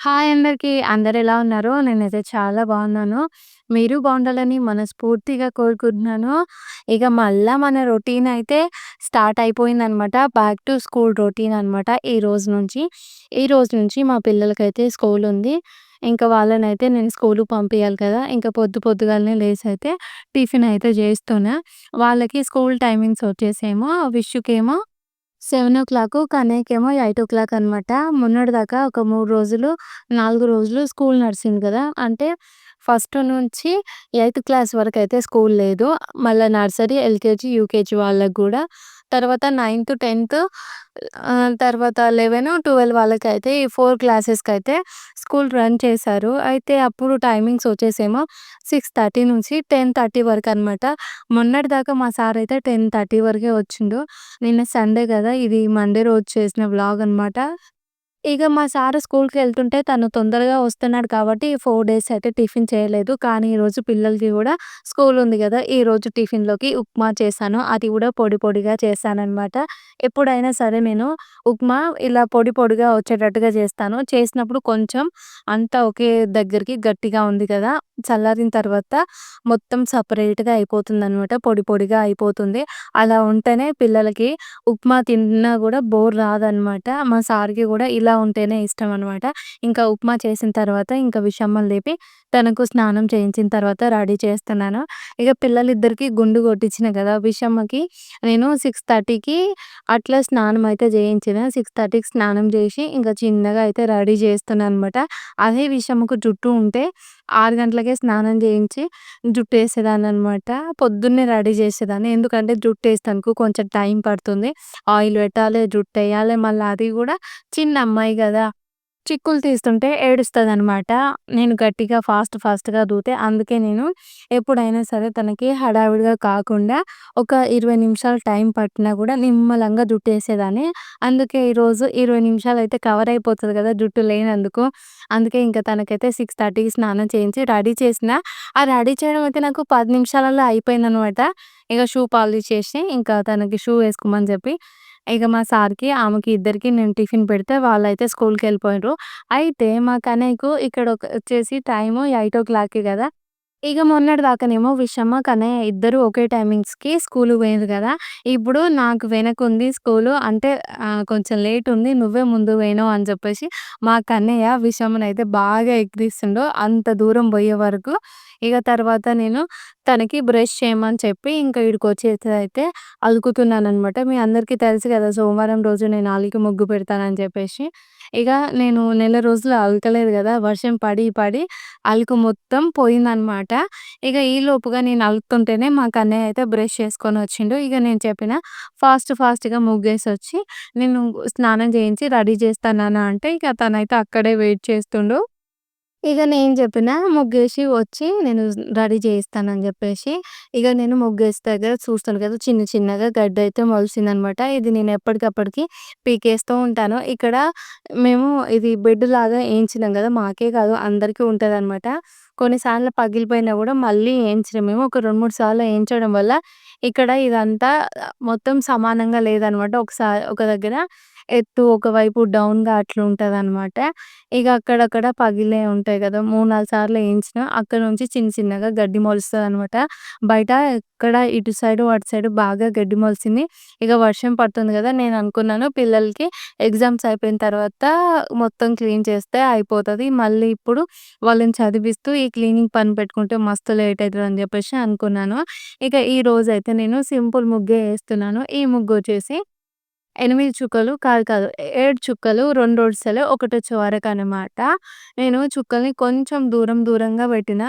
Hi అందరికీ అందరు ఎలా ఉన్నారు? నేనైతే చాలా బాగున్నాను. మీరు బాగుండాలని మనస్ఫూర్తిగా కోరుకుంటున్నాను. ఇక మళ్ళా మన రొటీన్ అయితే స్టార్ట్ అయిపోయిందనమాట. బ్యాక్ టు స్కూల్ రొటీన్ అనమాట ఈ రోజు నుంచి. ఈ రోజు నుంచి మా పిల్లలకైతే స్కూల్ ఉంది. ఇంకా వాళ్ళని అయితే నేను స్కూల్కి పంపించాలి కదా! ఇంకా పొద్దు పొద్దుగాలనే అయితే టిఫిన్ అయితే చేస్తున్నా. వాళ్ళకి స్కూల్ టైమింగ్స్ వచ్చేసేమో విష్యుకేమో సెవెన్ ఓ క్లాక్ కానీకేమో ఎయిట్ ఓ క్లాక్ అనమాట. మొన్నటిదాకా ఒక 3 రోజులు, 4 రోజులు స్కూల్ నడిసింది కదా! అంటే ఫస్ట్ నుంచి ఎయిత్ క్లాస్ వరకైతే స్కూల్ లేదు. మళ్ళా నర్సరీ, ఎల్‌కేజీ, యూకేజీ వాళ్ళకి కూడా తర్వాత నైన్త్, టెన్త్ తర్వాత లెవెన్ ట్వెల్వ్ వాళ్ళకి అయితే ఈ ఫోర్ క్లాసెస్కి అయితే స్కూల్ రన్ చేశారు. అయితే అప్పుడు టైమింగ్స్ వచ్చేసేమో 6:30 నుంచి 10:30 వరకనమాట. మొన్నటిదాకా మా సార్ అయితే 10:30 వరకే వచ్చిండు. నిన్న సండే కదా! ఇది మండే రోజు చేసిన వ్లాగ్ అనమాట. ఇక మా సారు స్కూల్‌కెళ్తుంటే తను తొందరగా వస్తున్నాడు కాబట్టి ఫోర్ డేస్ అయితే టిఫిన్ చేయలేదు. కానీ ఈరోజు పిల్లలకి కూడా స్కూల్ ఉంది కదా ఈరోజు టిఫిన్‌లోకి ఉప్మా చేశాను. అది కూడా పొడి పొడిగా చేశాననమాట. ఎప్పుడైనా సరే నేను ఉప్మా ఇలా పొడి పొడిగా వచ్చేటట్టుగా చేస్తాను. చేసినప్పుడు కొంచెం అంతా ఒకే దగ్గరికి గట్టిగా ఉంది కదా! చల్లారిన తర్వాత మొత్తం సెపరేట్‌గా అయిపోతుందనమాట. పొడి పొడిగా అయిపోతుంది. అలా ఉంటేనే పిల్లలకి ఉప్మా తిన్నా కూడా బోర్ రాదనమాట. మా సార్‌కి కూడా ఇలా ఉంటేనే ఇష్టం అనమాట. ఇంకా ఉప్మా చేసిన తర్వాత ఇంకా విషమ్మలు లేపి తనకు స్నానం చేయించిన తర్వాత రెడీ చేస్తున్నాను. ఇక పిల్లలిద్దరికీ గుండు కొట్టించిన కదా విషమ్మకి నేను 6:30కి అట్లా స్నానం అయితే చేయించిన. 6:30కి స్నానం చేసి ఇంకా చిన్నగా అయితే రెడీ చేస్తున్నాను అనమాట. అదే విషమ్మకు జుట్టు ఉంటే ఆరు గంటలకే స్నానం చేయించి జుట్టు వేసేదాన్ని అనమాట పొద్దున్నే రెడీ చేసేదాన్ని. ఎందుకంటే జుట్టు జుట్టేస్తానికి కొంచెం టైం పడుతుంది. ఆయిల్ పెట్టాలి జుట్టు వేయాలి మళ్ళీ అది కూడా చిన్న అమ్మాయి కదా చిక్కులు తీస్తుంటే ఏడుస్తుంది అనమాట నేను గట్టిగా ఫాస్ట్ ఫాస్ట్‌గా దూతే అందుకే నేను ఎప్పుడైనా సరే తనకి హడావిడిగా కాకుండా ఒక 20 నిమిషాలు టైం పట్టినా కూడా నిమ్మలంగా జుట్టేసేదాన్ని. అందుకే ఈరోజు ఇరవై నిమిషాలు అయితే కవర్ అయిపోతుంది కదా జుట్టు లేనందుకు. అందుకే ఇంకా తనకైతే 6:30కి స్నానం చేయించి రెడీ చేసిన. ఆ రెడీ చేయడం అయితే నాకు పది నిమిషాలలో అయిపోయింది అనమాట ఇక షూ పాలిష్ చేసి ఇంకా తనకి షూ వేసుకోమని చెప్పి ఇక మా సార్‌కి, ఆమెకి ఇద్దరికి నేను టిఫిన్ పెడితే వాళ్ళైతే వెళ్ళిపోయారు అయితే మా కన్నయ్యకు ఇక్కడ ఒక వచ్చేసి టైము 8:00కి గదా! ఇక మొన్నటి దాకానేమో విషమ్మ, కన్నయ్య ఇద్దరు ఒకే టైమింగ్స్‌కి స్కూల్ పోయింది కదా ఇప్పుడు నాకు వెనకుంది స్కూలు. అంటే కొంచెం లేట్ ఉంది. నువ్వే ముందు పోయినావు అని చెప్పేసి మా కన్నయ్య విషమ్మనైతే బాగా ఎక్కిరిస్తుండు. అంత దూరం పోయే వరకు. ఇక తర్వాత నేను తనకి బ్రష్ చేయమని చెప్పి ఇంకా ఈడికొచ్చేసి అయితే అలుకుతున్నాననమాట. మీ అందరికీ తెలుసు కదా సోమవారం రోజు నేను అలికి ముగ్గు పెడతానని చెప్పేసి. ఇక నేను నెల రోజులు అలకలేదు కదా వర్షం పడి పడి అలుకు మొత్తం పోయిందనమాట. ఇక ఈలోపుగా నేను అలుకుతుంటేనే మా కన్నయ్య అయితే బ్రష్ చేసుకొని వచ్చిండు. ఇక నేను చెప్పిన ఫాస్ట్ ఫాస్ట్‌గా ముగ్గేసి వచ్చి నేను స్నానం చేయించి రెడీ చేస్తా అంటే ఇక తనైతే అక్కడే వెయిట్ చేస్తుండు. ఇక నేను చెప్పిన ముగ్గేసి వచ్చి నేను రెడీ చేయిస్తానని చెప్పేసి. ఇక నేను ముగ్గేసే దగ్గర చూస్తాను కదా! చిన్న చిన్నగా గడ్డ గడ్డయితే మొలిసిందనమాట. ఇది నేను ఎప్పటికప్పటికి పీకేస్తూ ఉంటాను. ఇక్కడ మేము ఇది బెడ్‌లాగా వేయించినాం కదా మాకే కాదు అందరికీ ఉంటదనమాట. కొన్నిసార్లు పగిలిపోయినా కూడా మళ్ళీ ఏయించడం మేము ఒక 2, 3 సార్లు వేయించడం వల్ల ఇక్కడ ఇదంతా మొత్తం సమానంగా లేదనమాట. ఒకసారి ఒక దగ్గర ఎత్తు, ఒకవైపు డౌన్‌గా అట్లా అనమాట ఇక అక్కడక్కడ పగిలే ఉంటాయి కదా మూడు నాలుగు సార్లు వేయించినా అక్కడ నుంచి చిన్న చిన్నగా గడ్డి మొలుస్తుంది అనమాట బయట ఎక్కడ ఇటు సైడు, అటు సైడు బాగా గడ్డి మొలిసింది. ఇక వర్షం పడుతుంది కదా నేను అనుకున్నాను పిల్లలకి ఎగ్జామ్స్ అయిపోయిన తర్వాత మొత్తం క్లీన్ చేస్తే అయిపోతుంది మళ్ళీ ఇప్పుడు వాళ్ళని చదివిస్తూ ఈ క్లీనింగ్ పని పెట్టుకుంటే మస్తు లేట్ అవుతుంది అని చెప్పేసి అనుకున్నాను. ఇక ఈ రోజైతే నేను సింపుల్ ముగ్గే వేస్తున్నాను ఈ ముగ్గు వచ్చేసి ఎనిమిది చుక్కలు కాదు కాదు ఏడు చుక్కలు, రెండు వరుసలు ఒకటి వచ్చే వరకు అనమాట నేను చుక్కల్ని కొంచెం దూరం దూరంగా పెట్టిన.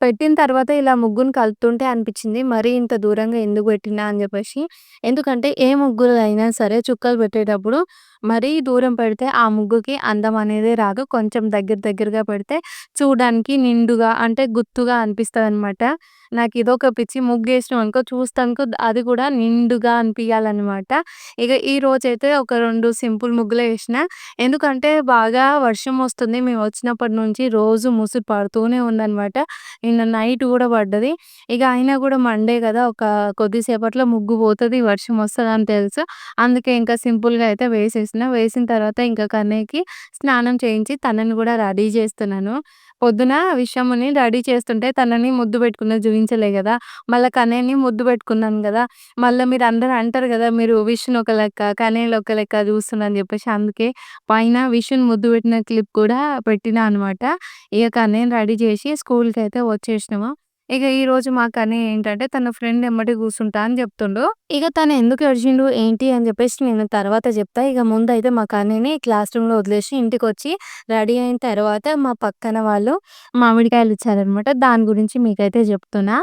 పెట్టిన తర్వాత ఇలా ముగ్గుని కలుపుతుంటే అనిపించింది మరీ ఇంత దూరంగా ఎందుకు పెట్టినా అని చెప్పేసి. ఎందుకంటే ఏ ముగ్గులు అయినా సరే చుక్కలు పెట్టేటప్పుడు మరీ దూరం పెడితే ఆ ముగ్గుకి అందం అనేది రాదు. కొంచెం దగ్గర దగ్గరగా పెడితే చూడడానికి నిండుగా అంటే గుత్తుగా అన్నమాట నాకు ఇదొక పిచ్చి. ముగ్గేసినామనుకో చూస్తానుకో అది కూడా నిండుగా అనిపించాలన్నమాట ఇక ఈరోజైతే ఒక రెండు సింపుల్ ముగ్గులు వేసిన ఎందుకంటే బాగా వర్షం వస్తుంది. మేము వచ్చినప్పటి నుంచి రోజు ముసురు పడుతూనే ఉందనమాట. నిన్న నైట్ కూడా పడ్డది. ఇక అయినా కూడా మండే కదా ఒక కొద్దిసేపట్లో ముగ్గు పోతుంది వర్షం వస్తుంది అని తెలుసు. అందుకే ఇంకా సింపుల్‌గా అయితే వేసేసిన వేసిన. తర్వాత ఇంకా కన్నయ్యకి స్నానం చేయించి తనని కూడా రెడీ చేస్తున్నాను. పొద్దున విషముని రెడీ చేస్తుంటే తనని ముద్దు పెట్టుకున్నది చూపించలే కదా! మళ్ళా కన్నయ్యని ముద్దు పెట్టుకున్నాను గదా! మళ్ళా మీరందరూ అంటారు కదా మీరు విష్‌ని ఒక లెక్క, కన్నయ్యని ఒక లెక్క చూస్తున్నాను చెప్పేసి అందుకే పైన విష్‌ని ముద్దు పెట్టిన క్లిప్ కూడా పెట్టినా అనమాట. ఇక కన్నయ్యని రెడీ చేసి స్కూల్‌కైతే వచ్చేసినాము. ఇగ ఈరోజు మా కన్నయ్య ఏంటంటే తన ఫ్రెండ్ ఎమ్మటే కూర్చుంటా అని చెప్తుండు. ఇగ తను ఎందుకు ఏడిచిండు ఏంటి అని చెప్పేసి నేను తర్వాత చెప్తా. ఇగ ముందైతే మా కన్నయ్యని క్లాస్ రూమ్‌లో వదిలేసి ఇంటికొచ్చి రెడీ అయిన తర్వాత మా పక్కన వాళ్ళు మామిడికాయలు ఇచ్చారనమాట. దాని గురించి మీకైతే చెప్తున్నా.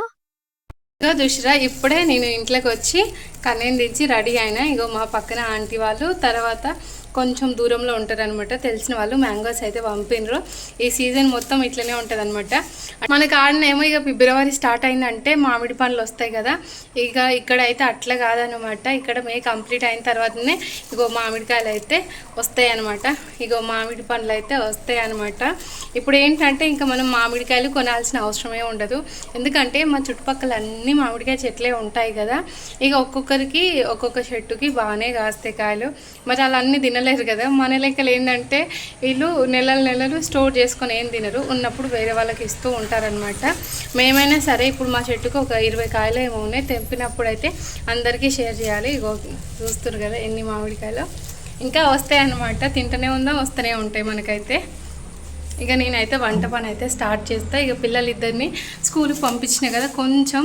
ఇగో చూసిరా ఇప్పుడే నేను ఇంట్లోకి వచ్చి కన్నయ్యని దించి రెడీ అయినా ఇగో మా పక్కన ఆంటీ వాళ్ళు తర్వాత కొంచెం దూరంలో ఉంటారనమాట తెలిసిన వాళ్ళు మ్యాంగోస్ అయితే పంపినరు. ఈ సీజన్ మొత్తం ఇట్లనే ఉంటుంది అనమాట మనకి ఆడనేమో ఇక ఫిబ్రవరి స్టార్ట్ అయిందంటే మామిడి పండ్లు వస్తాయి కదా. ఇక ఇక్కడ అయితే అట్లా కాదనమాట ఇక్కడ మే కంప్లీట్ అయిన తర్వాతనే ఇగో మామిడికాయలు అయితే వస్తాయి అనమాట ఇగో మామిడి పండ్లు అయితే వస్తాయి అనమాట ఇప్పుడు ఏంటంటే ఇంకా మనం మామిడికాయలు కొనాల్సిన అవసరమే ఉండదు. ఎందుకంటే మా చుట్టుపక్కల అన్ని మామిడికాయ చెట్లే ఉంటాయి కదా. ఇక ఒక్కొక్కరికి ఒక్కొక్క చెట్టుకి బాగానే కాస్తాయి కాయలు. మరి అలా అన్ని తినలేరు కదా. మన లెక్కలు ఏంటంటే వీళ్ళు నెలలు నెలలు స్టోర్ చేసుకొని ఏం తినరు. ఉన్నప్పుడు వేరే వాళ్ళకి ఇస్తూ ఉంటారనమాట మేమైనా సరే ఇప్పుడు మా చెట్టుకు ఒక ఇరవై కాయలు ఏమో ఉన్నాయి. తెంపినప్పుడు అయితే అందరికీ షేర్ చేయాలి. ఇగో చూస్తున్నారు కదా ఎన్ని మామిడికాయలు. ఇంకా వస్తాయి అన్నమాట తింటూనే ఉందా వస్తూనే ఉంటాయి మనకైతే. ఇక నేనైతే వంట పని అయితే స్టార్ట్ చేస్తా. ఇక పిల్లలు ఇద్దరిని స్కూల్కి పంపించిన కదా కొంచెం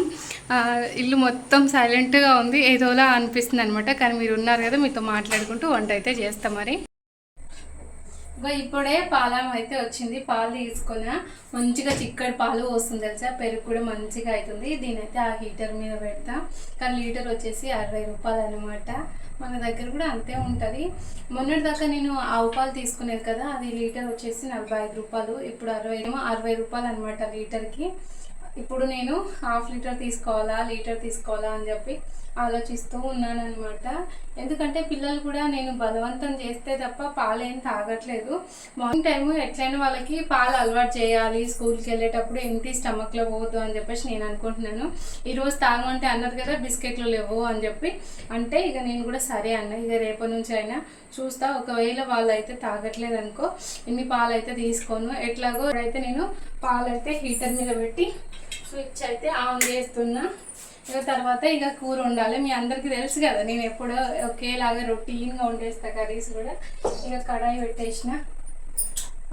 ఇల్లు మొత్తం సైలెంట్గా ఉంది. ఏదోలా అనిపిస్తుంది అనమాట కానీ మీరు ఉన్నారు కదా మీతో మాట్లాడుకుంటూ వంట అయితే చేస్తా మరి. ఇప్పుడే పాలం అయితే వచ్చింది. పాలు తీసుకున్నా మంచిగా చిక్కడి పాలు వస్తుంది తెలుసా? పెరుగు కూడా మంచిగా అవుతుంది. దీనైతే ఆ హీటర్ మీద పెడతా. కానీ లీటర్ వచ్చేసి అరవై రూపాయలు అనమాట మన దగ్గర కూడా అంతే ఉంటుంది. మొన్నటి దాకా నేను ఆవు పాలు తీసుకునేది కదా అది లీటర్ వచ్చేసి నలభై ఐదు రూపాయలు ఇప్పుడు అరవై ఏమో అరవై రూపాయలు అనమాట లీటర్కి. ఇప్పుడు నేను హాఫ్ లీటర్ తీసుకోవాలా లీటర్ తీసుకోవాలా అని చెప్పి ఆలోచిస్తూ ఉన్నానన్నమాట. ఎందుకంటే పిల్లలు కూడా నేను బలవంతం చేస్తే తప్ప పాలు ఏం తాగట్లేదు. మార్నింగ్ టైం ఎట్లయినా వాళ్ళకి పాలు అలవాటు చేయాలి స్కూల్కి వెళ్ళేటప్పుడు ఎంటీ స్టమక్లో పోవద్దు అని చెప్పేసి నేను అనుకుంటున్నాను. ఈరోజు తాగమంటే అన్నారు కదా బిస్కెట్లు లేవు అని చెప్పి. అంటే ఇక నేను కూడా సరే అన్న ఇక రేపటి నుంచి అయినా చూస్తా. ఒకవేళ వాళ్ళు అయితే తాగట్లేదు అనుకో ఇన్ని పాలు అయితే తీసుకోను. ఎట్లాగో అయితే నేను పాలు అయితే హీటర్ మీద పెట్టి స్విచ్ అయితే ఆన్ చేస్తున్నా. ఇక తర్వాత ఇక కూర వండాలి మీ అందరికీ తెలుసు కదా నేను ఎప్పుడో ఒకేలాగా రొటీన్గా వండేస్తా కర్రీస్ కూడా. ఇక కడాయి పెట్టేసిన.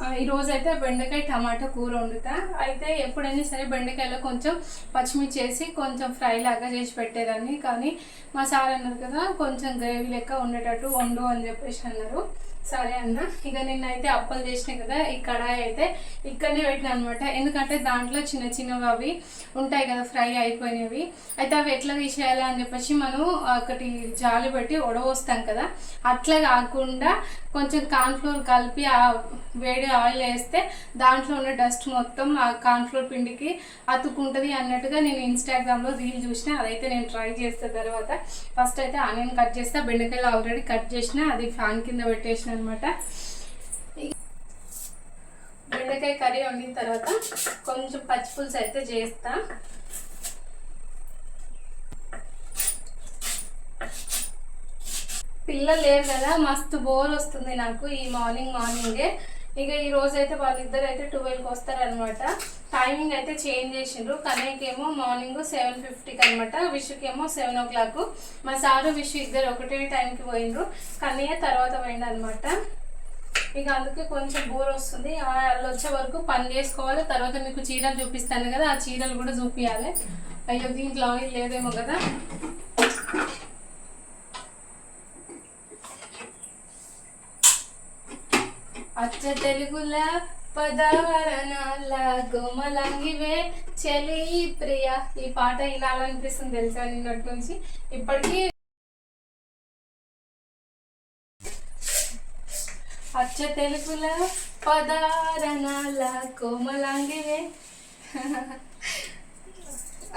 ఆ, ఈ రోజు అయితే బెండకాయ టమాటా కూర వండుతా. అయితే ఎప్పుడైనా సరే బెండకాయలో కొంచెం పచ్చిమిర్చి వేసి కొంచెం ఫ్రై లాగా చేసి పెట్టేదాన్ని. కానీ మా సార్ అన్నారు కదా కొంచెం గ్రేవీ లెక్క ఉండేటట్టు వండు అని చెప్పేసి అన్నారు. సరే అన్న. ఇక నిన్నైతే అప్పలు చేసిన కదా ఈ కడాయి అయితే ఇక్కడనే పెట్టిన అనమాట ఎందుకంటే దాంట్లో చిన్న చిన్నవి అవి ఉంటాయి కదా ఫ్రై అయిపోయినవి. అయితే అవి ఎట్లా తీసేయాలి అని చెప్పేసి మనం ఒకటి జాలి పెట్టి ఉడవస్తాం కదా. అట్లా కాకుండా కొంచెం కార్న్ఫ్లోర్ కలిపి ఆ వేడి ఆయిల్ వేస్తే దాంట్లో ఉన్న డస్ట్ మొత్తం ఆ కార్న్ఫ్లోర్ పిండికి అతుక్కుంటుంది అన్నట్టుగా నేను ఇన్స్టాగ్రామ్లో రీల్ చూసిన అదైతే నేను ట్రై చేస్తా తర్వాత. ఫస్ట్ అయితే ఆనియన్ కట్ చేస్తా బెండకాయలు ఆల్రెడీ కట్ చేసిన అది ఫ్యాన్ కింద పెట్టేసిన అనమాట బెండకాయ కర్రీ వండిన తర్వాత కొంచెం పచ్చి పులుసు అయితే చేస్తా. పిల్లలు లేరు కదా మస్తు బోర్ వస్తుంది నాకు ఈ మార్నింగ్ మార్నింగే. ఇక ఈ రోజు అయితే వాళ్ళిద్దరు అయితే ట్వెల్వ్కి వస్తారనమాట టైమింగ్ అయితే చేంజ్ చేసిండ్రు. కన్నయ్యకేమో మార్నింగ్ సెవెన్ ఫిఫ్టీకి అనమాట విషుకేమో సెవెన్ ఓ క్లాక్ మా సారు విషు ఇద్దరు ఒకటే టైంకి పోయిండ్రు. కన్నయ్య తర్వాత పోయిండు అనమాట ఇక అందుకే కొంచెం బోర్ వస్తుంది. ఆ వాళ్ళు వచ్చే వరకు పని చేసుకోవాలి. తర్వాత మీకు చీరలు చూపిస్తాను కదా ఆ చీరలు కూడా చూపించాలి అయ్యో దీంట్లో ఆయిల్ లేదేమో కదా అచ్చ తెలుగుల పదవరణాల గోమలంగివే చలి ప్రియ. ఈ పాట వినాలనిపిస్తుంది తెలుసా నిన్నటి నుంచి? ఇప్పటికీ అచ్చ తెలుగుల పదారణాల కోమలాంగివే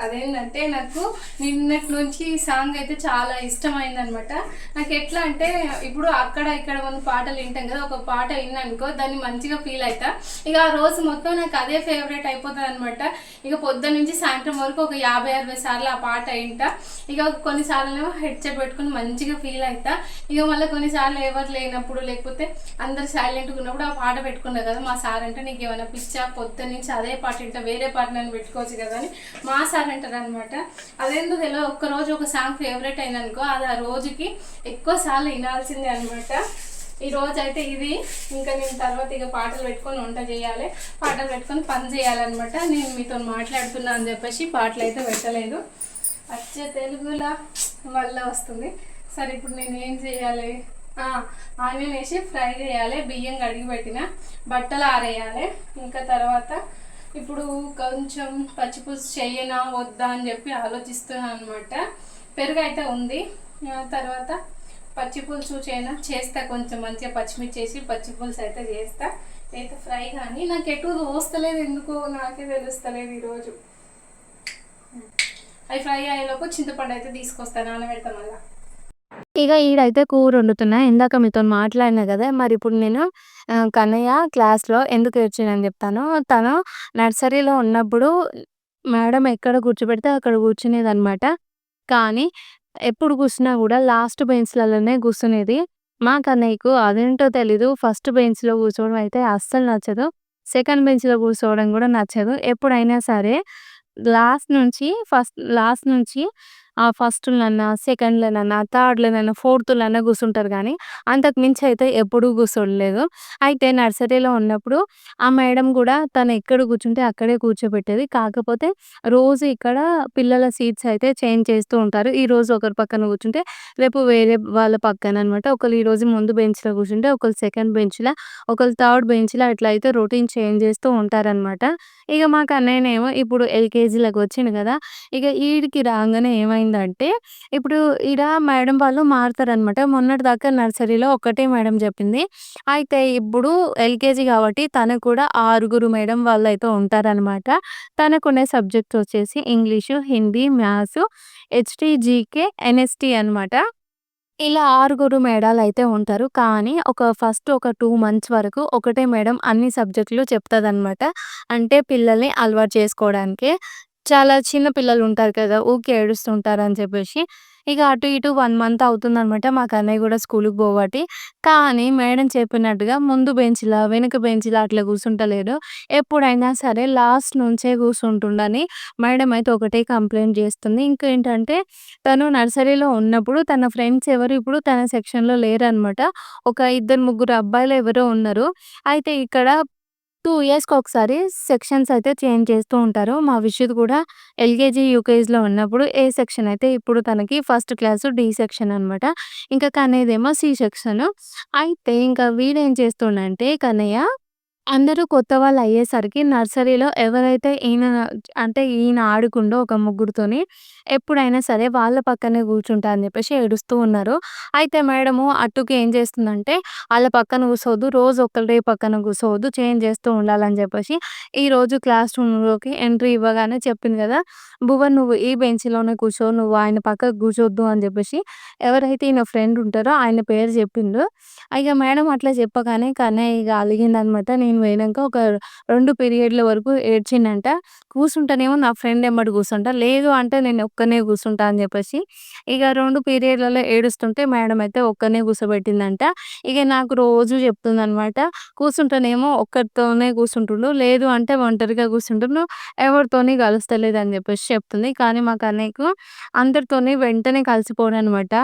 అదేంటంటే నాకు నిన్నటి నుంచి ఈ సాంగ్ అయితే చాలా ఇష్టమైంది అనమాట నాకు ఎట్లా అంటే ఇప్పుడు అక్కడ ఇక్కడ మనం పాటలు వింటాం కదా ఒక పాట విన్నానుకో దాన్ని మంచిగా ఫీల్ అవుతా ఇక ఆ రోజు మొత్తం నాకు అదే ఫేవరెట్ అయిపోతుంది అనమాట ఇక పొద్దున్న నుంచి సాయంత్రం వరకు ఒక యాభై అరవై సార్లు ఆ పాట వింటా. ఇక కొన్నిసార్లు హెడ్సెట్ పెట్టుకుని మంచిగా ఫీల్ అవుతా ఇక మళ్ళీ కొన్నిసార్లు ఎవరు లేనప్పుడు లేకపోతే అందరు సైలెంట్గా ఉన్నప్పుడు ఆ పాట పెట్టుకున్నా కదా మా సార్ అంటే నీకు ఏమైనా పిచ్చా? పొద్దున్న నుంచి అదే పాట వింటా వేరే పాట నన్ను పెట్టుకోవచ్చు కదా అని మా సార్ అంటారు అనమాట అదేందో తెలియదు ఒక్క రోజు ఒక సాంగ్ ఫేవరెట్ అయిందనుకో అది ఆ రోజుకి ఎక్కువ సార్లు వినాల్సిందే అనమాట ఈ రోజు అయితే ఇది. ఇంకా నేను తర్వాత ఇక పాటలు పెట్టుకొని వంట చేయాలి. పాటలు పెట్టుకొని పని చేయాలన్నమాట. నేను మీతో మాట్లాడుతున్నా అని చెప్పేసి పాటలు అయితే పెట్టలేదు. వచ్చే తెలుగులా వల్ల వస్తుంది. సరే ఇప్పుడు నేను ఏం చేయాలి? ఆనియన్ వేసి ఫ్రై చేయాలి. బియ్యం కడిగి పెట్టిన. బట్టలు ఆరేయాలి. ఇంకా తర్వాత ఇప్పుడు కొంచెం పచ్చిపులుసు చేయనా వద్దా అని చెప్పి ఆలోచిస్తున్నాను అనమాట పెరుగు అయితే ఉంది తర్వాత పచ్చిపులుసు చేయనా చేస్తా కొంచెం మంచిగా పచ్చిమిర్చి చేసి పచ్చిపులుసు అయితే చేస్తా. అయితే ఫ్రై కానీ నాకు ఎటు దోస్తలేదు ఎందుకో నాకే తెలుస్తలేదు ఈరోజు. అవి ఫ్రై అయ్యేలోపు చింతపండు అయితే తీసుకొస్తాను నానబెడతాం మళ్ళీ. ఇక ఈడైతే కూర వండుతున్నా ఇందాక మీతో మాట్లాడినా కదా మరి ఇప్పుడు నేను కన్నయ్య క్లాస్లో ఎందుకు ఏడ్చిందని చెప్తాను. తను నర్సరీలో ఉన్నప్పుడు మేడం ఎక్కడ కూర్చోబెడితే అక్కడ కూర్చునేది అనమాట కానీ ఎప్పుడు కూర్చున్నా కూడా లాస్ట్ బెంచ్లలోనే కూర్చునేది. మా కన్నయ్యకు అదేంటో తెలీదు. ఫస్ట్ బెంచ్లో కూర్చోవడం అయితే అస్సలు నచ్చదు. సెకండ్ బెంచ్లో కూర్చోవడం కూడా నచ్చదు. ఎప్పుడైనా సరే లాస్ట్ నుంచి ఫస్ట్ లాస్ట్ నుంచి ఆ ఫస్ట్‌లనన్నా, సెకండ్‌లనన్నా, థర్డ్‌లనన్నా, ఫోర్త్‌లన్నా కూర్చుంటారు కానీ అంతకు మించి అయితే ఎప్పుడూ కూర్చోలేదు. అయితే నర్సరీలో ఉన్నప్పుడు ఆ మేడం కూడా తను ఎక్కడ కూర్చుంటే అక్కడే కూర్చోబెట్టేది. కాకపోతే రోజు ఇక్కడ పిల్లల సీట్స్ అయితే చేంజ్ చేస్తూ ఉంటారు. ఈరోజు ఒకరి పక్కన కూర్చుంటే, రేపు వేరే వాళ్ళ పక్కన అనమాట ఒకరు ఈరోజు ముందు బెంచ్‌లో కూర్చుంటే, ఒకరు సెకండ్ బెంచ్లో ఒకరు థర్డ్ బెంచ్లో అట్లా అయితే రొటీన్ చేంజ్ చేస్తూ ఉంటారనమాట. ఇక మాకు అన్నయ్యనేమో ఇప్పుడు ఎల్‌కేజీలోకి వచ్చిండు కదా ఇక ఈడికి ఏమైంది ఏమైందంటే, ఇప్పుడు ఈడ మేడం వాళ్ళు మారుతారనమాట. మొన్నటిదాకా నర్సరీలో ఒక్కటే మేడం చెప్పింది. అయితే ఇప్పుడు ఎల్‌కేజీ కాబట్టి తనకు కూడా ఆరుగురు మేడం వాళ్ళైతే ఉంటారనమాట. తనకునే సబ్జెక్ట్స్ వచ్చేసి English, Hindi, maths, HT, GK, NST అనమాట. ఇలా ఆరుగురు మేడాలైతే ఉంటారు. కానీ ఒక ఫస్ట్ ఒక 2 మంత్స్ వరకు ఒకటే మేడం అన్ని సబ్జెక్టులు చెప్తదనమాట. అంటే పిల్లల్ని అలవాటు చేసుకోవడానికి. చాలా చిన్న పిల్లలు ఉంటారు కదా! ఊకే అని చెప్పేసి. ఇక అటు ఇటు వన్ మంత్ అవుతుందనమాట. మా కన్నయ్య కూడా స్కూల్కి పోబట్టి. కానీ మేడం చెప్పినట్టుగా ముందు బెంచ్లా వెనుక బెంచ్లా అట్లా కూర్చుంటలేడు. ఎప్పుడైనా సరే లాస్ట్ నుంచే కూర్చుంటుండని మేడం అయితే ఒకటే కంప్లైంట్ చేస్తుంది. ఇంకేంటంటే తను నర్సరీలో ఉన్నప్పుడు తన ఫ్రెండ్స్ ఎవరు ఇప్పుడు తన సెక్షన్‌లో లేరనమాట. ఒక ఇద్దరు, ముగ్గురు అబ్బాయిలు ఎవరో ఉన్నారు. అయితే ఇక్కడ టూ ఇయర్స్‌కి ఒకసారి సెక్షన్స్ అయితే చేంజ్ చేస్తూ ఉంటారు. మా విషుద్ కూడా ఎల్‌కేజీ, యూకేజీలో ఉన్నప్పుడు ఏ సెక్షన్ అయితే ఇప్పుడు తనకి ఫస్ట్ క్లాసు డి సెక్షన్ అనమాట. ఇంకా కన్నయ్యదేమో సి సెక్షను. అయితే ఇంకా వీడేం చేస్తుండంటే కన్నయ్య అందరూ కొత్త వాళ్ళు అయ్యేసరికి నర్సరీలో ఎవరైతే ఈయన అంటే ఈయన ఆడుకుండో ఒక ముగ్గురితోని ఎప్పుడైనా సరే వాళ్ళ పక్కనే కూర్చుంటా అని చెప్పేసి ఏడుస్తూ ఉన్నారు. అయితే మేడము అటుకి ఏం చేస్తుందంటే ఆళ్ళ పక్కన కూర్చోవద్దు. రోజు ఒకళ్ళే పక్కన కూర్చోవద్దు. చేంజ్ చేస్తూ ఉండాలని చెప్పేసి ఈరోజు క్లాస్ రూమ్‌లోకి ఎంట్రీ ఇవ్వగానే చెప్పింది కదా! భువన్ నువ్వు ఈ బెంచ్‌లోనే కూర్చో. నువ్వు ఆయన పక్కకు కూర్చోవద్దు అని చెప్పేసి ఎవరైతే ఈయన ఫ్రెండ్ ఉంటారో ఆయన పేరు చెప్పిండు. ఇక మేడం అట్లా చెప్పగానే కన్నయ్య ఇక అలిగిందనమాట. నేను పోయినాక ఒక రెండు పీరియడ్‌ల వరకు ఏడ్చిండంట. కూర్చుంటానేమో నా ఫ్రెండ్ ఎమ్మట కూర్చుంటా. లేదు అంటే నేను ఒక్కనే కూర్చుంటా అని చెప్పేసి ఇక రెండు పీరియడ్‌లలో ఏడుస్తుంటే మేడం అయితే ఒక్కనే కూర్చోబెట్టిందంట. ఇక నాకు రోజు చెప్తుంది అనమాట కూర్చుంటానేమో ఒక్కరితోనే కూర్చుంటుండు. లేదు అంటే ఒంటరిగా కూర్చుంటుండు. ఎవరితోని కలుస్తలేదు అని చెప్పేసి చెప్తుంది. కానీ మాకు అన్నయ్యకు అందరితోని వెంటనే కలిసిపోడనమాట.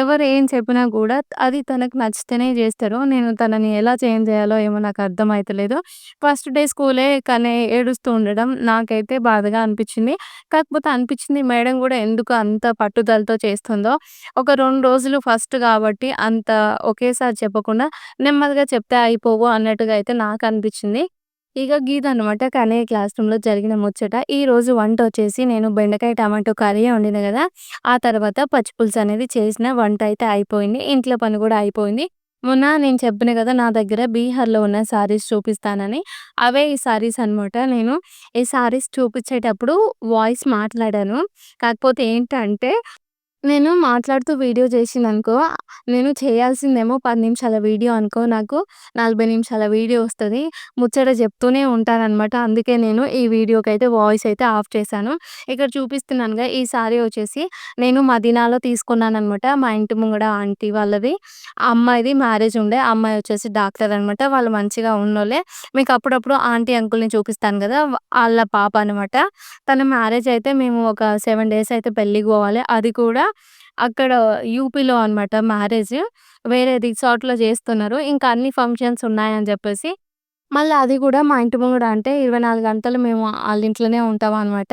ఎవరు ఏం చెప్పినా కూడా అది తనకు నచ్చితేనే చేస్తారు. నేను తనని ఎలా చేంజ్ చేయాలో ఏమో నాకు లేదు ఫస్ట్ డే స్కూలే కానీ ఏడుస్తూ ఉండడం నాకైతే బాధగా అనిపించింది. కాకపోతే అనిపించింది మేడం కూడా ఎందుకు అంత పట్టుదలతో చేస్తుందో. ఒక రెండు రోజులు ఫస్ట్ కాబట్టి అంత ఒకేసారి చెప్పకుండా నెమ్మదిగా చెప్తే అయిపోవు అన్నట్టుగా అయితే నాకు అనిపించింది. ఇగ గీదనమాట కన్నయ్య క్లాస్ రూమ్‌లో జరిగిన ముచ్చట. ఈరోజు వంట వచ్చేసి నేను బెండకాయ టమాటో కర్రీ వండిన కదా! ఆ తర్వాత పచ్చిపులుసు అనేది చేసిన. వంట అయితే అయిపోయింది. ఇంట్లో పని కూడా అయిపోయింది. మొన్న నేను చెప్పిన కదా! నా దగ్గర బీహార్‌లో ఉన్న శారీస్ చూపిస్తానని. అవే ఈ శారీస్ అనమాట. నేను ఈ శారీస్ చూపించేటప్పుడు వాయిస్ మాట్లాడాను. కాకపోతే ఏంటంటే నేను మాట్లాడుతూ వీడియో చేసిననుకో, నేను చేయాల్సిందేమో 10 నిమిషాల వీడియో అనుకో, నాకు 40 నిమిషాల వీడియో వస్తది. ముచ్చట చెప్తూనే ఉంటాననమాట. అందుకే నేను ఈ వీడియోకైతే వాయిస్ అయితే ఆఫ్ చేశాను. ఇక్కడ చూపిస్తున్నానుగా ఈ శారీ వచ్చేసి నేను మదీనాలో తీసుకున్నాననమాట. మా ఇంటి ముంగడ ఆంటీ వాళ్ళది. ఆ అమ్మాయిది మ్యారేజ్ ఉండే. అమ్మాయి వచ్చేసి డాక్టర్ అనమాట. వాళ్ళు మంచిగా ఉన్నోళ్ళే. మీకు అప్పుడప్పుడు ఆంటీ, అంకుల్‌ని చూపిస్తాను కదా! ఆళ్ళ పాప అనమాట. తన మ్యారేజ్ అయితే మేము ఒక 7 డేస్ అయితే పెళ్ళికి పోవాలి. అది కూడా అక్కడ యూపీలో అనమాట మ్యారేజ్. వేరే రిసార్ట్‌లో చేస్తున్నారు. ఇంకా అన్ని ఫంక్షన్స్ ఉన్నాయని చెప్పేసి మళ్ళా అది కూడా మా ఇంటి ముంగడ అంటే 24 గంటలు మేము వాళ్ళ ఇంట్లోనే ఉంటామనమాట.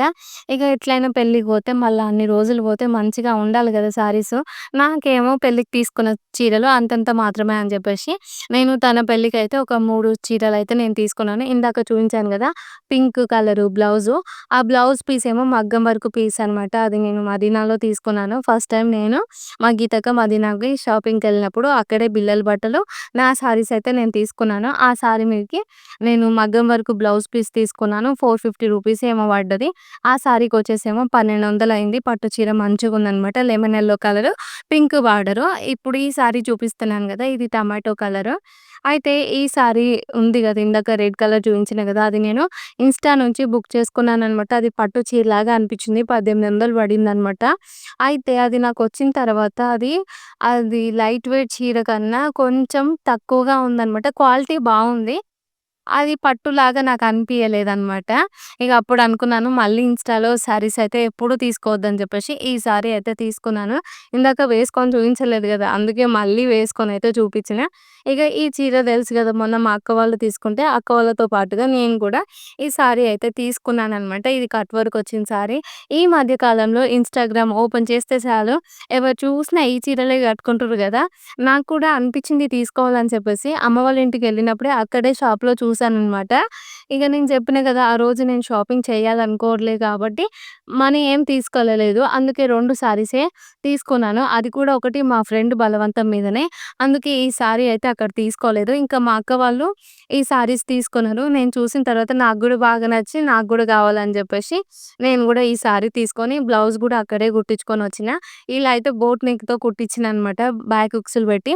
ఇక ఎట్లైనా పెళ్ళికి పోతే మళ్ళా అన్ని రోజులు పోతే మంచిగా ఉండాలి కదా శారీస్. నాకేమో పెళ్ళికి తీసుకున్న చీరలు అంతంత మాత్రమే అని చెప్పేసి నేను తన పెళ్ళికైతే ఒక 3 చీరలైతే నేను తీసుకున్నాను. ఇందాక చూపించాను కదా! Pink colour blouse. ఆ బ్లౌజ్ పీస్ ఏమో మగ్గం వర్కు పీస్ అనమాట. అది నేను మదీనాలో తీసుకున్నాను. ఫస్ట్ టైం నేను మా గీతక్క మదీనాకి షాపింగ్‌కెళ్ళినప్పుడు అక్కడే బిల్లలు బట్టలు, నా శారీస్ అయితే నేను తీసుకున్నాను. ఆ శారీ మీదకి నేను మగ్గం వరకు బ్లౌజ్ పీస్ తీసుకున్నాను. 450 రూపీస్ ఏమో పడ్డది. ఆ శారీకి వచ్చేసేమో పన్నెండు వందలు అయింది. పట్టు చీర మంచిగుందనమాట. Lemon yellow colour, pink border. ఇప్పుడు ఈ శారీ చూపిస్తున్నాను కదా! ఇది టమాటో కలరు. అయితే ఈ శారీ ఉంది కదా! ఇందాక రెడ్ కలర్ చూపించిన కదా! అది నేను ఇన్‌స్టా నుంచి బుక్ చేసుకున్నాను అనమాట అది పట్టు చీరలాగా అనిపించింది. పద్దెనిమిది వందలు పడింది అనమాట అయితే అది నాకు వచ్చిన తర్వాత అది, అది లైట్ వెయిట్ చీర కన్నా కొంచెం తక్కువగా ఉందనమాట. క్వాలిటీ బాగుంది అది పట్టులాగా నాకు అనిపియలేదనమాట. ఇక అప్పుడు అనుకున్నాను మళ్ళీ ఇన్‌స్టాలో శారీస్ అయితే ఎప్పుడు తీసుకోవద్దని చెప్పేసి ఈ శారీ అయితే తీసుకున్నాను. ఇందాక వేసుకొని చూపించలేదు కదా! అందుకే మళ్ళీ వేసుకొని అయితే చూపించిన. ఇక ఈ చీర తెలుసు కదా! మొన్న మా అక్క వాళ్ళు తీసుకుంటే అక్క వాళ్ళతో పాటుగా నేను కూడా ఈ శారీ అయితే తీసుకున్నాను అనమాట ఇది కట్ వర్క్ వచ్చిన శారీ. ఈ మధ్య కాలంలో ఇన్‌స్టాగ్రామ్ ఓపెన్ చేస్తే చాలు ఎవరు చూసినా ఈ చీరలే కట్టుకుంటుర్రు కదా! నాకు కూడా అనిపించింది తీసుకోవాలని చెప్పేసి అమ్మ వాళ్ళ ఇంటికి వెళ్ళినప్పుడే అక్కడే షాప్‌లో చూసి చూసాను అనమాట ఇక నేను చెప్పిన కదా! ఆ రోజు నేను షాపింగ్ చేయాలనుకోవట్లేదు కాబట్టి మనీ ఏం తీసుకోలేదు అందుకే రెండు శారీసే తీసుకున్నాను. అది కూడా ఒకటి మా ఫ్రెండ్ బలవంతం మీదనే. అందుకే ఈ శారీ అయితే అక్కడ తీసుకోలేదు. ఇంకా మా అక్క వాళ్ళు ఈ శారీస్ తీసుకున్నారు. నేను చూసిన తర్వాత నాకు కూడా బాగా నచ్చి నాకు కూడా కావాలని చెప్పేసి నేను కూడా ఈ శారీ తీసుకొని బ్లౌజ్ కూడా అక్కడే కుట్టించుకొని వచ్చిన ఇలా అయితే బోట్ నెక్‌తో కుట్టించిననమాట. బ్యాక్ ఉక్సులు పెట్టి.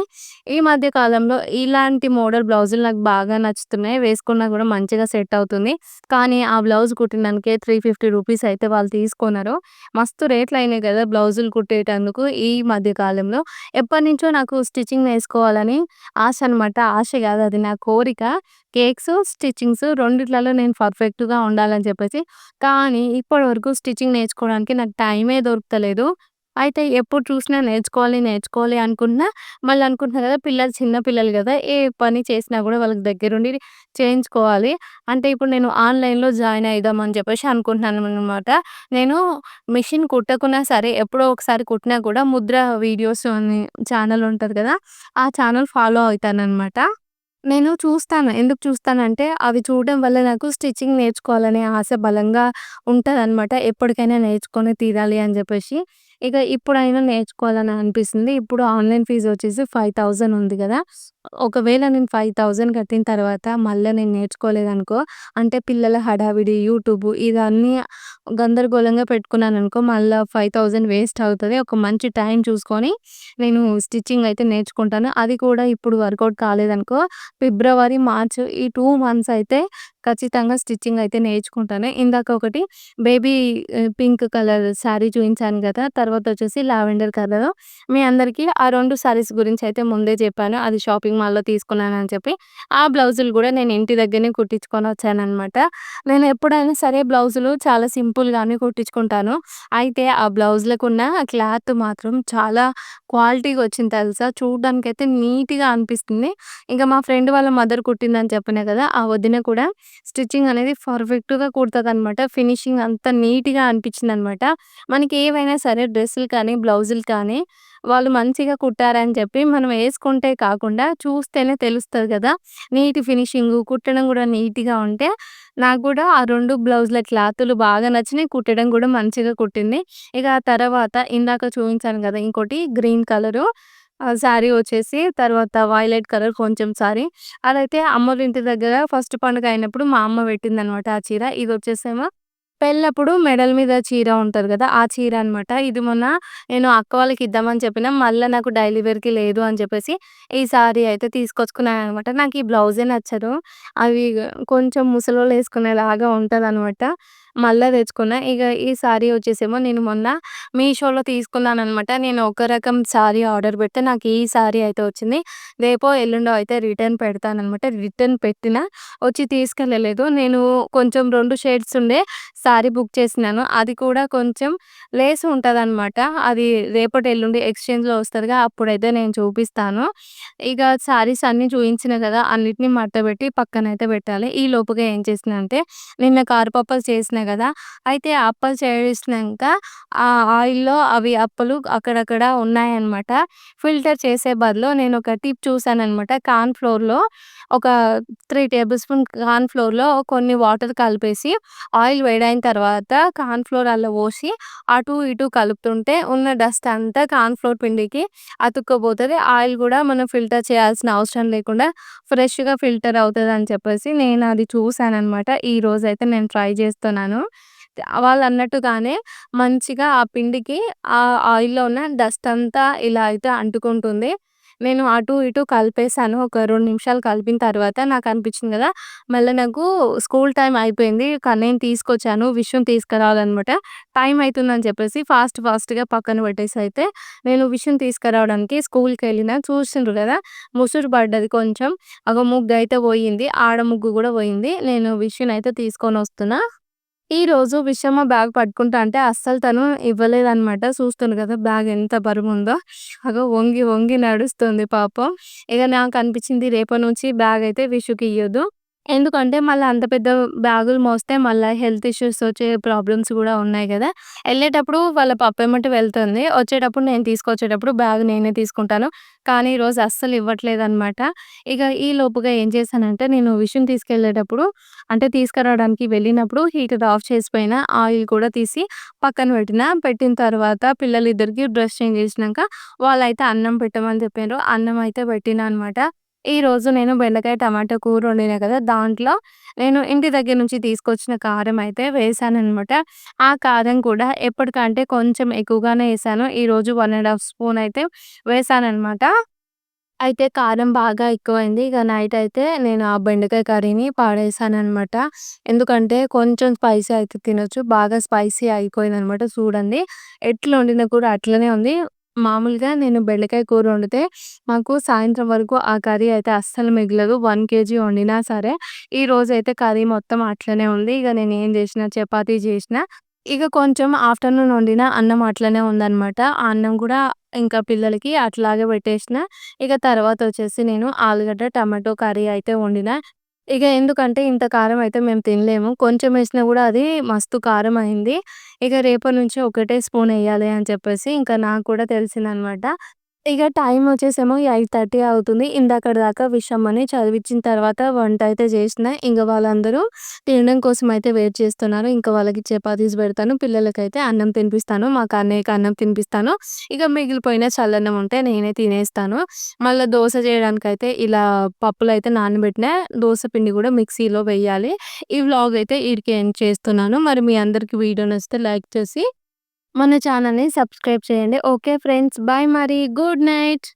ఈ మధ్య కాలంలో ఇలాంటి మోడల్ బ్లౌజులు నాకు బాగా నచ్చుతున్నాయి. వేసుకున్నా కూడా మంచిగా సెట్ అవుతుంది. కానీ ఆ బ్లౌజ్ కుట్టినందుకే త్రీ ఫిఫ్టీ రూపీస్ అయితే వాళ్ళు తీసుకున్నారు. మస్తు రేట్లు అయినాయి కదా! బ్లౌజులు కుట్టేటందుకు ఈ మధ్య కాలంలో. ఎప్పటినుంచో నాకు స్టిచ్చింగ్ నేర్చుకోవాలని ఆశ అనమాట. ఆశ కాదు అది నా కోరిక. కేక్స్, స్టిచ్చింగ్స్ రెండిట్లలో నేను పర్ఫెక్ట్‌గా ఉండాలని చెప్పేసి. కానీ ఇప్పటి వరకు స్టిచ్చింగ్ నేర్చుకోవడానికి నాకు టైమే దొరుకుతలేదు. అయితే ఎప్పుడు చూసినా నేర్చుకోవాలి, నేర్చుకోవాలి అనుకున్నా మళ్ళీ అనుకుంటున్నా కదా! పిల్లలు చిన్న పిల్లలు కదా! ఏ పని చేసినా కూడా వాళ్ళకి దగ్గరుండి చేయించుకోవాలి. అంటే ఇప్పుడు నేను ఆన్‌లైన్‌లో జాయిన్ అవుదామని చెప్పేసి అనుకుంటున్నాను అనమాట నేను మిషన్ కుట్టకున్నా సరే ఎప్పుడో ఒకసారి కుట్టినా కూడా ముద్ర వీడియోస్ అని ఛానల్ ఉంటుంది కదా! ఆ ఛానల్ ఫాలో అయితాననమాట. నేను చూస్తాను. ఎందుకు చూస్తానంటే అవి చూడడం వల్ల నాకు స్టిచ్చింగ్ నేర్చుకోవాలనే ఆశ బలంగా ఉంటుంది అనమాట ఎప్పటికైనా నేర్చుకొని తీరాలి అని చెప్పేసి. ఇక ఇప్పుడైనా నేర్చుకోవాలని అనిపిస్తుంది. ఇప్పుడు ఆన్‌లైన్ ఫీజ్ వచ్చేసి 5000 ఉంది కదా! ఒకవేళ నేను 5000 కట్టిన తర్వాత మళ్ళా నేను నేర్చుకోలేదనుకో అంటే పిల్లల హడావిడి, యూట్యూబ్ ఇదన్నీ గందరగోళంగా పెట్టుకున్నాననుకో మళ్ళా 5000 వేస్ట్ అవుతది. ఒక మంచి టైం చూసుకొని నేను స్టిచ్చింగ్ అయితే నేర్చుకుంటాను. అది కూడా ఇప్పుడు వర్కౌట్ కాలేదనుకో ఫిబ్రవరి, మార్చ్ ఈ 2 మంత్స్ అయితే ఖచ్చితంగా స్టిచ్చింగ్ అయితే నేర్చుకుంటాను. ఇందాక ఒకటి బేబీ పింక్ కలర్ శారీ చూపించాను కదా! తర్వాత వచ్చేసి లావెండర్ కలర్ మీ అందరికీ ఆ రెండు శారీస్ గురించి అయితే ముందే చెప్పాను. అది షాపింగ్ మాల్‌లో తీసుకున్నాను అని చెప్పి. ఆ బ్లౌజులు కూడా నేను ఇంటి దగ్గరనే కుట్టించుకొని వచ్చానమాట నేను ఎప్పుడైనా సరే బ్లౌజులు చాలా సింపుల్‌గానే కుట్టించుకుంటాను. అయితే ఆ బ్లౌజులకున్న క్లాత్ మాత్రం చాలా క్వాలిటీగా వచ్చింది తెలుసా! చూడడానికైతే నీట్‌గా అనిపిస్తుంది. ఇంకా మా ఫ్రెండ్ వాళ్ళ మదర్ కుట్టిందని చెప్పినా కదా! ఆ వదిన కూడా స్టిచ్చింగ్ అనేది పర్ఫెక్ట్‌గా కుడతదనమాట. ఫినిషింగ్ అంత నీట్‌గా అనిపించింది అనమాట మనకి ఏవైనా సరే డ్రెస్సులు కానీ, బ్లౌజులు కానీ వాళ్ళు మంచిగా కుట్టారని చెప్పి మనం వేసుకుంటే కాకుండా చూస్తేనే తెలుస్తుంది కదా! నీట్ ఫినిషింగ్ కుట్టడం కూడా నీట్‌గా ఉంటే నాకు కూడా ఆ రెండు బ్లౌజుల క్లాతులు బాగా నచ్చినాయి. కుట్టడం కూడా మంచిగా కుట్టింది. ఇక ఆ తర్వాత ఇందాక చూపించాను కదా! ఇంకోటి గ్రీన్ కలరు శారీ వచ్చేసి తర్వాత వైలెట్ కలర్ కొంచెం శారీ. అదైతే అమ్మ ఇంటి దగ్గర ఫస్ట్ పండుగ అయినప్పుడు మా అమ్మ పెట్టింది అనమాట ఆ చీర. ఇది వచ్చేసేమో పెళ్ళప్పుడు మెడల్ మీద చీర ఉంటుంది కదా ఆ చీర అనమాట. ఇది మొన్న నేను అక్క వాళ్ళకి ఇద్దామని చెప్పిన. మళ్ళీ నాకు డైలీ వేర్‌కి లేదు అని చెప్పేసి ఈ సారీ అయితే తీసుకొచ్చుకున్నాననమాట. నాకు ఈ బ్లౌజే నచ్చదు. అవి కొంచెం ముసలోళ్ళు వేసుకునేలాగా ఉంటుంది అనమాట మళ్ళా తెచ్చుకున్నా. ఇక ఈ శారీ వచ్చేసేమో నేను మొన్న మీషోలో తీసుకున్నాననమాట. నేను ఒక రకం శారీ ఆర్డర్ పెడితే నాకు ఈ సారీ అయితే వచ్చింది. రేపో, ఎల్లుండో అయితే రిటర్న్ పెడతాననమాట. రిటర్న్ పెట్టినా వచ్చి తీసుకెళ్ళలేదు. నేను కొంచెం 2 షేడ్స్ ఉండే శారీ బుక్ చేసినాను. అది కూడా కొంచెం లేస్ ఉంటదనమాట. అది రేపటి, ఎల్లుండి ఎక్స్‌చేంజ్‌లో వస్తదిగా అప్పుడైతే నేను చూపిస్తాను. ఇక శారీస్ అన్నీ చూయించిన కదా అన్నిటిని పక్కన పక్కనైతే పెట్టాలి. ఈ లోపుగా ఏం చేసినా అంటే నిన్న కారపప్పులు చేసినా కదా అయితే అప్పలు చేసినాక ఆ ఆయిల్‌లో అవి అప్పలు అక్కడక్కడ ఉన్నాయన్నమాట. ఫిల్టర్ చేసే బదులు నేను ఒక టిప్ చూసాననమాట. కార్న్ ఫ్లోర్‌లో ఒక త్రీ టేబుల్ స్పూన్ కార్న్ ఫ్లోర్‌లో కొన్ని వాటర్ కలిపేసి ఆయిల్ వేడైన తర్వాత కార్న్ ఫ్లోర్ అలా పోసి అటు ఇటు కలుపుతుంటే ఉన్న డస్ట్ అంతా కార్న్ ఫ్లోర్ పిండికి అతుక్కపోతది. ఆయిల్ కూడా మనం ఫిల్టర్ చేయాల్సిన అవసరం లేకుండా ఫ్రెష్‌గా ఫిల్టర్ అవుతుంది అని చెప్పేసి నేను అది చూసాననమాట. ఈరోజైతే నేను ట్రై చేస్తున్నాను. వాళ్ళు అన్నట్టుగానే మంచిగా ఆ పిండికి ఆ ఆయిల్‌లో ఉన్న డస్ట్ అంతా ఇలా అయితే అంటుకుంటుంది. నేను అటు ఇటు కలిపేసాను. ఒక రెండు నిమిషాలు కలిపిన తర్వాత నాకు అనిపించింది కదా మళ్ళీ నాకు స్కూల్ టైం అయిపోయింది. నేను తీసుకొచ్చాను. విషయం తీసుకురావాలన్నమాట టైం అవుతుందని చెప్పేసి ఫాస్ట్ ఫాస్ట్‌గా పక్కన పెట్టేసి అయితే నేను విషయం తీసుకురావడానికి స్కూల్కి వెళ్ళిన చూసిండ్రు కదా ముసురు పడ్డది కొంచెం. ఒక ముగ్గు అయితే పోయింది. ఆడ ముగ్గు కూడా పోయింది. నేను విషయం అయితే తీసుకొని వస్తున్నా ఈ రోజు విషమ బ్యాగ్ పట్టుకుంటా అంటే అస్సలు తను ఇవ్వలేదనమాట. చూస్తుంది కదా బ్యాగ్ ఎంత బరువు ఉందో అగో వంగి వంగి నడుస్తుంది పాపం. ఇక నాకు అనిపించింది రేపటి నుంచి బ్యాగ్ అయితే విషుకి ఇయ్యొద్దు. ఎందుకంటే మళ్ళా అంత పెద్ద బ్యాగులు మోస్తే మళ్ళా హెల్త్ ఇష్యూస్ వచ్చే ప్రాబ్లమ్స్ కూడా ఉన్నాయి కదా ఎళ్ళేటప్పుడు వాళ్ళ పప్పెమ్మట వెళ్తుంది. వచ్చేటప్పుడు నేను తీసుకొచ్చేటప్పుడు బ్యాగ్ నేనే తీసుకుంటాను. కానీ ఈరోజు అస్సలు ఇవ్వట్లేదనమాట. ఇక ఈ లోపుగా ఏం చేశానంటే నేను విషుని తీసుకెళ్ళేటప్పుడు అంటే తీసుకురావడానికి వెళ్ళినప్పుడు హీటర్ ఆఫ్ చేసిపోయిన. ఆయిల్ కూడా తీసి పక్కన పెట్టిన. పెట్టిన తర్వాత పిల్లలిద్దరికీ డ్రెస్ చేంజ్ చేసినాక వాళ్ళైతే అన్నం పెట్టమని చెప్పారు అన్నం అయితే పెట్టినా అనమాట. ఈరోజు నేను బెండకాయ టమాటా కూర వండినా కదా! దాంట్లో నేను ఇంటి దగ్గర నుంచి తీసుకొచ్చిన కారం అయితే వేశాననమాట. ఆ కారం కూడా ఎప్పటికంటే కొంచెం ఎక్కువగానే వేసాను ఈరోజు వన్ అండ్ హాఫ్ స్పూన్ అయితే వేశాననమాట. అయితే కారం బాగా ఎక్కువైంది. ఇక నైట్ అయితే నేను ఆ బెండకాయ కర్రీని పాడేశాననమాట. ఎందుకంటే కొంచెం స్పైసీ అయితే తినొచ్చు. బాగా స్పైసీ అయిపోయిందనమాట. చూడండి ఎట్లా వండిన కూర అట్లనే ఉంది. మామూలుగా నేను బెండకాయ కూర వండితే మాకు సాయంత్రం వరకు ఆ కర్రీ అయితే అస్సలు మిగలదు. వన్ కేజీ వండినా సరే. ఈరోజైతే కర్రీ మొత్తం అట్లనే ఉంది. ఇక నేను ఏం చేసినా చపాతీ చేసినా ఇక కొంచెం ఆఫ్టర్‌నూన్ వండిన అన్నం అట్లనే ఉందన్నమాట ఆ అన్నం కూడా ఇంకా పిల్లలకి అట్లాగే పెట్టేసిన. ఇక తర్వాత వచ్చేసి నేను ఆలుగడ్డ టమాటో కర్రీ అయితే వండిన. ఇక ఎందుకంటే ఇంత కారం అయితే మేము తినలేము. కొంచెం ఏసినా గూడా అది మస్తు కారం అయింది. ఇక రేపటి నుంచి ఒకటే స్పూన్ ఎయ్యాలి అని చెప్పేసి ఇంకా నాకు కూడా తెలిసిందనమాట. ఇక టైం వచ్చేసేమో 8:30 అవుతుంది. ఇందాక దాకా విషమ్మని చదివించిన తర్వాత వంట అయితే చేసిన. ఇంకా వాళ్ళందరూ తినడం కోసం అయితే వెయిట్ చేస్తున్నారు. ఇంకా వాళ్ళకి చపాతీస్ పెడతాను. పిల్లలకైతే అన్నం తినిపిస్తాను. మా అన్నయ్యకి అన్నం తినిపిస్తాను. ఇక మిగిలిపోయిన చల్లన్నం ఉంటే నేనే తినేస్తాను. మళ్ళీ దోశ చేయడానికి అయితే ఇలా పప్పులు అయితే నానబెట్టిన. దోశ పిండి కూడా మిక్సీలో వెయ్యాలి. ఈ వ్లాగ్ అయితే ఈడికే ఎండ్ చేస్తున్నాను. మరి మీ అందరికి వీడియో నచ్చితే లైక్ చేసి మన ఛానల్‌ని సబ్స్క్రైబ్ చేయండి. Okay friends. బాయ్ మరి. Good night.